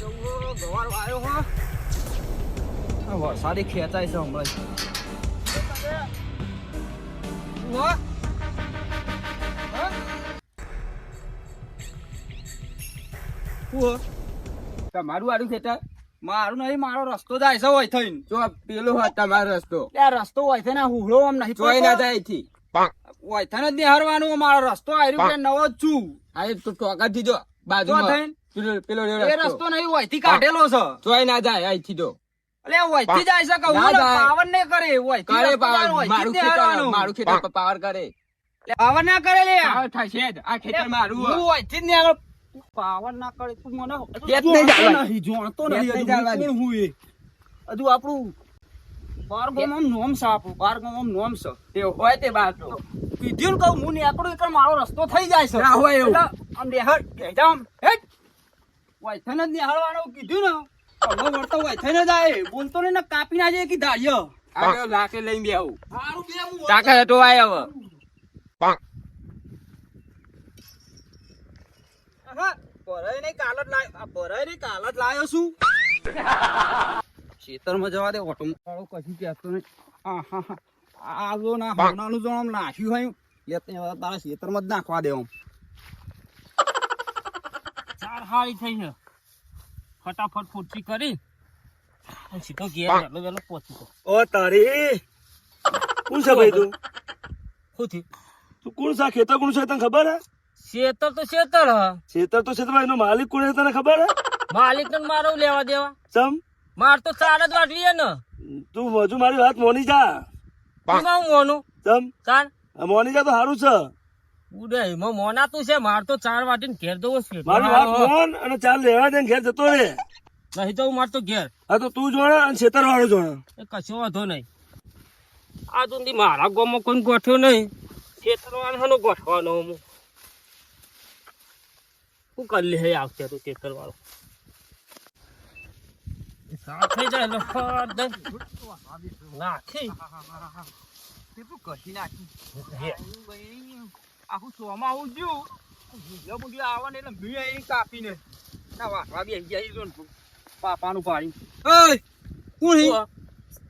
ગવાર વાયો હો. વરસાદે ખેંચાય છે હમણાં. હો? હો? હું. હો? તમારું આડું ખેતર મારું નહીં મારો રસ્તો જાય છે હોય થઈને. જો પેલો હોય તમારો રસ્તો. ત્યાં રસ્તો હોય છે ને હુહળો આમ નહીં જોઈ ના જાય થી હોય થઈને જ નિહારવાનું મારો રસ્તો આવ્યો કે નવો જ છું. હા તો ટોકા દીજો બાજુ થઈને. પેલો પેલો એ રસ્તો રસ્તો નહીં હોયથી કાઢેલો છે. જોઈ ના જાય અહીંથી તો એટલે હોયથી જાય છે કહું ના ને, જાય. પાવર ને કરે હોય કરે પાવર જાય, હોયથી મારું ખેતર મારું ખેતર પાવર કરે. પાવર ના કરે લે. પાવર થશે જ. આ ખેતર મારું હું હોય. થી જ નિહાળ- પાવર ના કરે તું મને ખેત નહીં જોણતો નહીં, જોણતો નહીં, નહીં હજુ કોણ હું એ? હજુ આપણું બાર ગામમાં નોમ છે આપણું બાર ગામમાં નોમ છે. તે હોય તે બાર. તો કીધું ને કહું હું નીકળું એટલે મારો રસ્તો થઈ જાય છે. ના હોય એવું. આમ નિહાળ, કહેજા હેટ. વાયથાને જ નિહાળવાનું કીધું ને. હવે વળતો વાયથાને જ. આય. બોલતો ને કાપી ના જાય કે ધાર્ય. આગળ લાકે લઈને બે આવું હારું બે હું કાકા તો આય હવે. આહા, ભરાય નહીં કાલ જ લાય- આ ભરાય નહીં કાલ જ લાયો છું. ખેતરમાં જવા દે ઓટો કાળો કશું કહેતો નહીં. હા. ના હોનાનું જો આમ નાખ્યું હોય લે તારા ખેતરમાં જ નાખવા દે આમ. હારી થઈ છે ફટાફટ ફૂટકી કરી સીધો ઘેર વહેલો વહેલો પહોંચી ગયો. ઓ તારી કોણ છે ભાઈ તું? શું થયું? તું કોણ છે? ખેતર કોણ છે તને ખબર હે? શેતર તો શેતર હ. શેતર તો શેતર એનો માલિક કોણ હે તને ખબર હે? માલિક ને મારો લેવા દેવા. ચમ? માર તો ચાર જ વાટવી ને. તું હજુ મારી વાત મોની જા. હું મોનું? ચમ? આ મોની જા તો સારું છે. ઉડે એમાં મોનાતું છે માર તો ચાર વાટીને ઘેર જવો છે. મારી વાત મોન અને ચાર લેવા દે ઘેર જતો રે નહીં તો હું મારતો ઘેર. હા તો તું જોણે અને છેતર વાળો જોણે એ કશો વાંધો નહીં. આ સુધી મારા ગામમાં કોઈ ગોઠ્યો નહીં. ખેતરવાનો ગોઠવાનો હું શું કરી લે આવશે તું છેતર વાળો સાફ થઈ જાય દઈ નાખી. આખું સોમાં આવું જ્યું ભૂલ્યો ભૂલ્યો આવે ને એટલે મેં અહીં કાપીને ના વાટવા બી આવી જાય ને પાપાનું પાડી ઓય કોણ હી?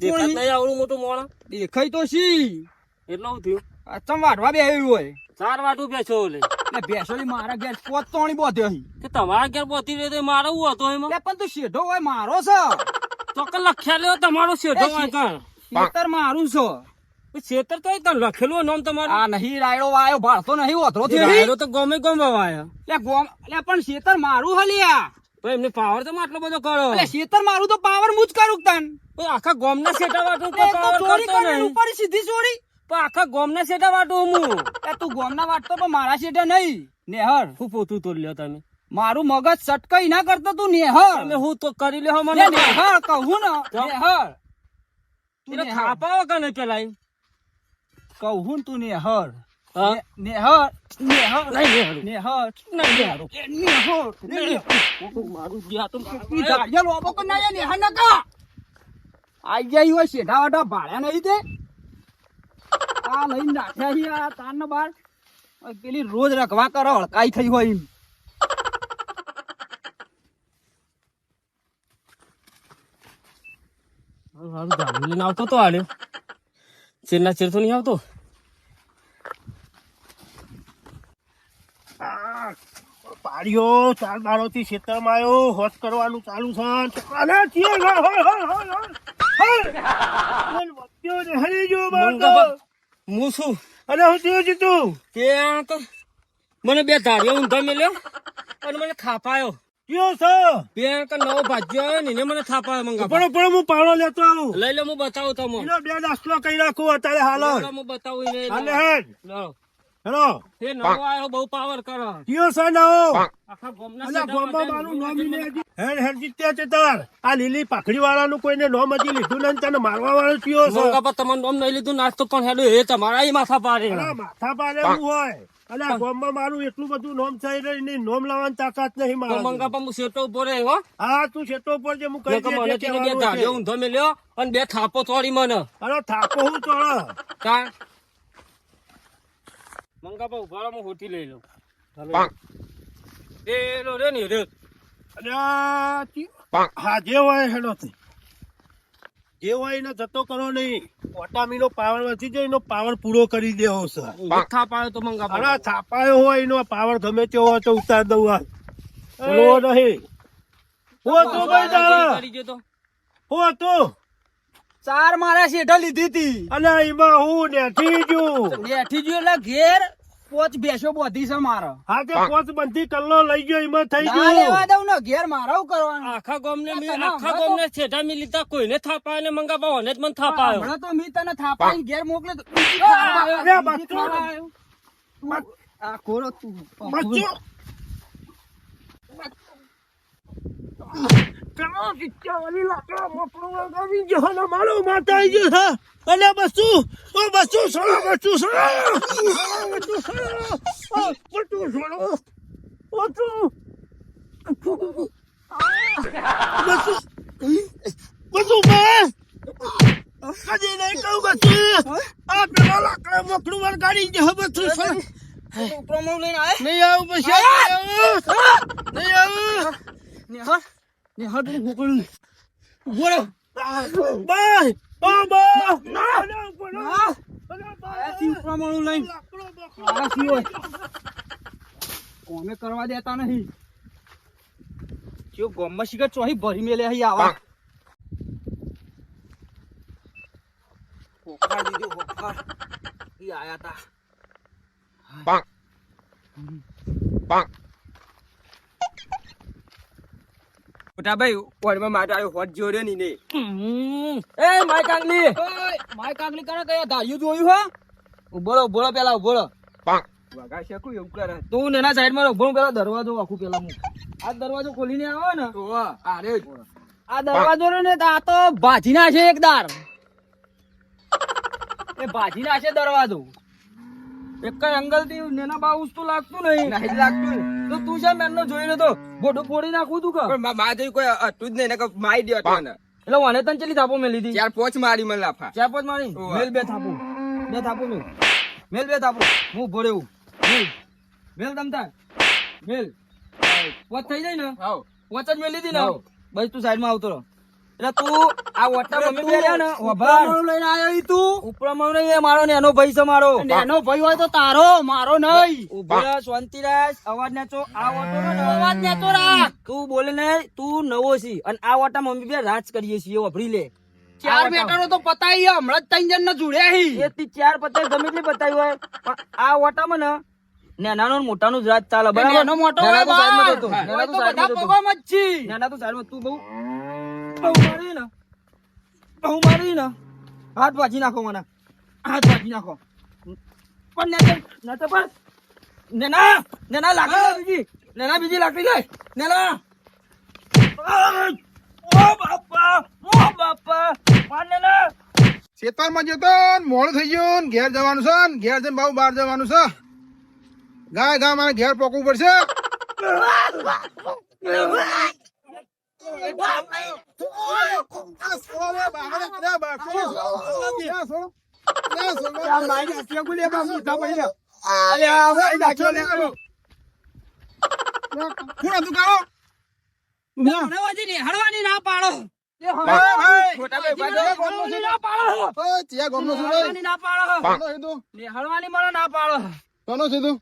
દેખાત નહીં આવડું મોટું મોણા. દેખાય તો સી એટલું થયું. આ ચમ વાટવા બે આવ્યું હોય? ચાર વાટું બેસો લે એટલે ભેંસોની મારા ઘેર પોત તોણી બોધ્યો અહીં કે તમારા ઘેર પહોંચી રહ્યો તો મારો હું હતો એમાં? પણ તું શેઢો હોય મારો છે? તો કે લખ્યા લેવો તમારો શેઢો હોય કાં ખેતર મારું છે. શેતર તો લખેલું નામ તમારું. આ નહીં રાયડો વાયો ભાળતો નહીં ઓથરો થયો રાયરો તો ગમે ગમે વાયા. એટલે ગોમ એટલે પણ છેતર મારું હલિયા તો એમને પાવર તો આટલો બધો કરો. એટલે શેતર મારું તો પાવર મુજ કરું તન. આખા ગોમ ના શેઠા વાટું તો ચોરી કરીને ઉપર સીધી ચોરી. પણ આખા ગોમના શેઠા વાટું હું. એ તું ગોમના વાટતો પણ મારા શેઠે નહીં. નેહર. હું પોતું તો લ્યો તમે? મારું મગજ સટકાઈ ના કરતો તું નેહર. તમે હું તો કરી લ્યો મને નેહર કહું ને. નેહર. તું થાપાવો કને પેલા એમ? કહું તું નેહર. નેહર નેહર નહીં નેહરું. નેહર નહીં નેહરું. નેહર નહીં. મારું જે હતું ઈ લોબો કો ના નેહર નકા આઈ જાય હોય શેઠા વાટા ભાડ્યા નહીં તે? આ લઈને નાખ્યા છે આ તાન બાર. પેલી રોજ રખવા કરો હળકાઈ થઈ હોય એમ. મારું ગાડી લઈને આવતો તો આલ્યો ચેરના ચેર તો નહીં આવતો? પાડ્યો ચાર દાડો થી ખેતરમાં આવ્યો હોશ કરવાનું ચાલુ છે. અરે ચિયો હોય હોય હોય હોય હોય વધ્યો ને હરી ગયો હું શું? અરે હું થયું છે તું ત્યાં તો મને બે ધાર્યો ઊંધા મેલ્યો અને મને થાપાયો કયો છે? બે કે નવો ભાજ્યો ને મને થાપાયો મંગા પણ પણ હું પાડો લેતો આવું. લઈ લે હું બતાવું તમને. એનો બે કઈ નાખું અત્યારે હાલ હું બતાવું એને. હાલે હેડ. હેલો. એ નવો આવ્યો બહુ પાવર કરો. કયો છે નવો? આખા ગામના મારું નામ લે હેડ હેડ જીત્યા છે તાર. આ લીલી પાખડી વાળાનું કોઈને નોમ હજી લીધું નહીં તને મારવા વાળો કયો છે તમારું નોમ નહીં લીધું નાસ્તો પણ હેડો એ તમારા માથા પાડે. માથા પાડે એવું હોય આ ગામમાં મારું એટલું બધું નોમ થઈ રહ્યું નહીં નોમ લાવવાની તાકાત નહીં મારા મંગા પણ હું શેઠો ઊભો રહ્યો હો. હા તું છેટો ઉપર જે હું કહી મને દે બે ધાડ્યો ઊંધો મેલ્યો અને બે થાપો તોડી મને. અરે થાપો હું તોડ? કા? મંગા પણ ઊભા હું હોટી લઈ લઉં એ લો રે ને રે. અરે હા જે હોય હેડો તે. જે હોય એને જતો કરો નહીં. ઓટામીનો પાવર વધી જાય એનો પાવર પૂરો કરી દેવો છે. થાપ આવ્યો તો મંગા અરે છાપાયો હોય એનો પાવર ગમે તે હોય તો ઉતાર દઉં આ બોલવો નહીં. હો તો ભાઈ તારા. કરી ગયો તો. હું હતું. ચાર મારા શેઠા લીધી હતી. અને એમાં હું નેઠી ગયું. નેઠી ગયો એટલે ઘેર પોચ બેસો બોધી છે મારો. હા તે પોચ બંધી કલ્લો લઈ ગયો એમાં થઈ ના લેવા દઉં ને ઘેર મારો કરવાનું. આખા ગામને મેં આખા ના, ગામને છેઠા મી લીધા કોઈને થાપ ને મંગા પાવ ને જ મને થાપાયો. આવ્યો હમણાં તો મી તને થાપાઈને ઘેર મોકલે તો અરે બચ્ચો. આ કોરો તું બચ્ચો. ચલો શિક્ષાવાળી લાકડા મફળો લગાવી ગયો ને મારો માથા આવી ગયો બસુ ઓ બસુ સોળો બસુ સોળો બસુ સોળો ઓ બસુ સોળો બસુ બસુ બસુ બસ. કદી નહીં કહું બસુ. આ પેલો લાકડા મફળું વળગાડી ગયો બસુ સોળો. નહીં આવું પછી નહીં આવું. નહીં આવું. બોલો બાય બાબા ના પ્રમાણું મારા હોય કરવા દેતા નહીં જો ગોમમાં ચોહી ભરી મેલે અહીં આવા હોફાર દીધું હોફાર ઈ આયા તા મોટા ભાઈ વડમાં માટે આવ્યો હોટ જોડ્યો ની. ને એ માય કાંગલી માય કાંગલી કરે કયા ધાર્યું જોયું હો? ઉભોળો ઉભોળો પેલા ઉભોળો વગા શકું એવું કરે. તું એના સાઈડમાં ઊભો પેલા દરવાજો આખું પેલા હું આ દરવાજો ખોલીને આવો ને. તો આ દરવાજો ને આ તો ભાજી નાખે એક દાર. એ ભાજી નાખે દરવાજો. એક જ અંગલથી નેના બા ઉસતું લાગતું નહીં. નહીં લાગતું. તું છે મેમનો જોઈને તો બોટો ફોડી નાખું તું કે? મા- જોઈ કોઈ હતું જ નહીં મારી દે તને. મને. એટલે વાને તને ચેલી થાપો મેં લીધી ચાર પોચ મારી મને લાફા. ચાર પોચ મારી? મેલ બે થાપો. બે થાપો મેં મેલ બે થાપો. હું ભોળે એવું મેલ. મેલ તમતા મેલ. પોચ થઈ જાય ને? હાવ. પોચ જ મેં લીધી ને? હાવ. બસ તું સાઈડમાં આવતો રહો. એટલે તું આ વટ્ટા મમ્મી રહ્યા ને વભાર લઈને આવ્યો ઈ તું? ઉપરામાં નહીં એ મારો નેનો ભાઈ છે મારો. નેનો ભાઈ હોય તો તારો મારો નહીં. ઊભો રહે શાંતિ રાખ અવાજ નેચો. આ વટો નો અવાજ નેચો રાખ. તું બોલે ને તું નવો છી. અને આ વટા મમ્મી બે રાજ કરીએ છીએ વભરી લે. ચાર બેટરો તો પતાઈ હમણાં જ ત્રણ જણ ને જોડ્યા હી. એ તી ચાર પતાઈ ગમે એટલી પતાઈ હોય. પણ આ વટામાં ને નેનાનો ને મોટાનું જ રાજ ચાલે બરાબર? નેનો મોટો. નેના તું. નેના તું સાઈડમાં તું બહુ બહુ મારી ને બહુ મારી ને હાથ વાજી નાખો મને. હાથ વાજી નાખો. પણ ને તો પણ નેના નેના લાકડી બીજી. નેના બીજી લાકડી લે. નેના. ઓ બાપા ઓ બાપા. માર નેના. ખેતરમાં જતો મોડું થઈ ગયું ઘેર જવાનું છે ને ઘેર જઈને બહુ બહાર જવાનું છે. ગાય ગા મારે ઘેર પોકવું પડશે. હળવાની ના પાડો ગામનો છું રે? હળવાની ના પાડો છે તું? ને મને ના પાડો કોનો છે તું?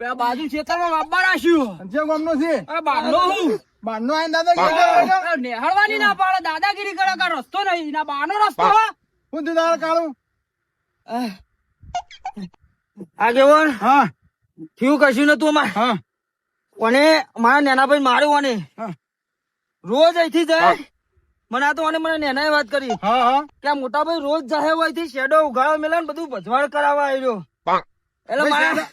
પેલા બાજુ ખેતરમાં બાબા રાખ્યું જે ગમનો છે? બારનો હું બહારનો આઈને દાદાગીરી નેહળવાની ના પાડે દાદાગીરી કરે કે રસ્તો નહીં? ના બાનો રસ્તો હું તું તારે કાઢું? હા. થયું કશું નતું અમાર? હા. અને મારા નેના ભાઈ માર્યો અને હા. રોજ અહીંથી જાય. મને આ તો અને મને નેનાએ વાત કરી. હા હા. કે મોટાભાઈ મોટા ભાઈ રોજ જાય હોય અહીંથી શેડો ઉઘાડો મેલા ને બધું ભજવાડ કરાવવા આવ્યો. એટલે મારા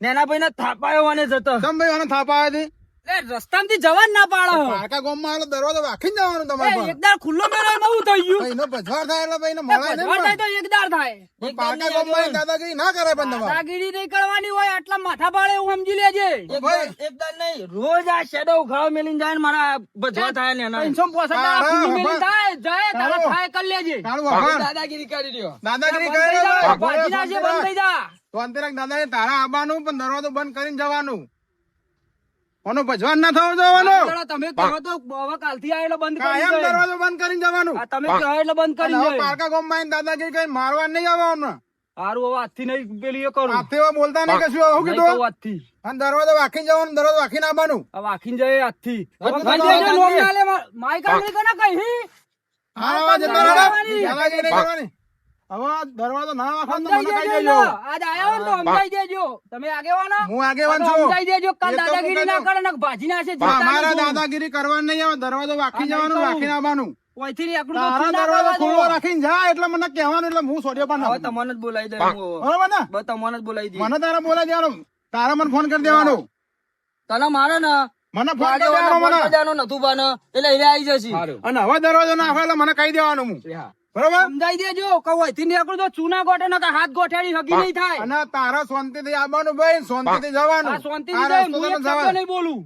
નેના ભાઈ ને થાપાયો અને જતો. કેમ ભાઈ અને થાપા આવ્યા હતી? એટલે રસ્તામાંથી જવા ના પાડો. પારકા ગામમાં આલો દરવાજો વાખીને જવાનું તમારે એકદાર ખુલ્લો મેળો એમાં થઈ ગયું. ભાઈનો ભજવાર થાય એટલે ભાઈને મળે નહીં થાય તો એકદાર થાય. પણ પારકા ગામમાં દાદાગીરી ના કરે પણ તમારે. દાદાગીરી નહીં કરવાની હોય આટલા માથા પાડે એવું સમજી લેજે. ભાઈ. નહીં રોજ આ શેડો ઉઘાડો મેલીને જાય ને મારા ભજવા થાય ને એના. થાય જાય તારા. થાય કરી લેજે. દાદાગીરી કરી દાદાગીરી બંધ થઈ કરે જા, એટલે બંધ થઈ જા. તો અંતરાક દાદા તારા આવવાનું પણ દરવાજો બંધ કરીને જવાનું. કોનો ભજવાન ના થવો જવાનો. તમે કહો તો હવે કાલથી આ એટલે બંધ કરી કાયમ દરવાજો બંધ કરીને જવાનું તમે કહો એટલે બંધ કરી દઈએ. પારકા ગામમાં આવીને દાદાગીરી કઈ મારવા નહીં આવો હમણાં હારું હવે આજથી નહીં પેલી એ કરું. આજથી બોલતા નહીં કશું આવું કીધું? આજથી. અને દરવાજો વાખી જવાનું દરવાજો વાખીને આવવાનું. હવે આખીને જઈએ આજથી. કાંઈ માઈક આંગળી કોને કહી? હા, જતા ના રહો. હવે દરવાજો ના વાંખવાનો તો મને કહી દેજો. દેજો આજ આયા તો સમજાઈ દેજો. તમે આગેવાનો? હું આગેવાન છું. સમજાઈ દેજો કાલ એ તો હું દાદાગીરી ના કરે ને ભાજી નાખે પણ અમારે દાદાગીરી કરવાની નહીં આવે દરવાજો વાંખી જવાનું કહું. વાંખીને આવવાનું. ઓયથી ને એકલું તો તારા દરવાજો ખુલ્લો. રાખીને જા એટલે મને કહેવાનું એટલે હું સોડિયો પણ હવે તમને જ બોલાવી દે બરોબર ને? તમને જ બોલાવી દે મને તારા બોલાવી દેવાનું. તારા મને ફોન કરી દેવાનો. તને મારે ને? મને ફોન કરી દેવાનો મને. નતું બાને. એટલે આવી જશે. અને હવે દરવાજો ના આવે એટલે મને કહી દેવાનું હું. બરાબર? સમજાઈ દેજો કે વહીથી નીકળું તો ચૂના ગોઠે ન હાથ ગોઠેડી હગી નહીં થાય. અને તારા શાંતિથી આવવાનું ભાઈ શાંતિથી જવાનું. શાંતિથી જવાનું હું એક શબ્દ નહીં બોલું.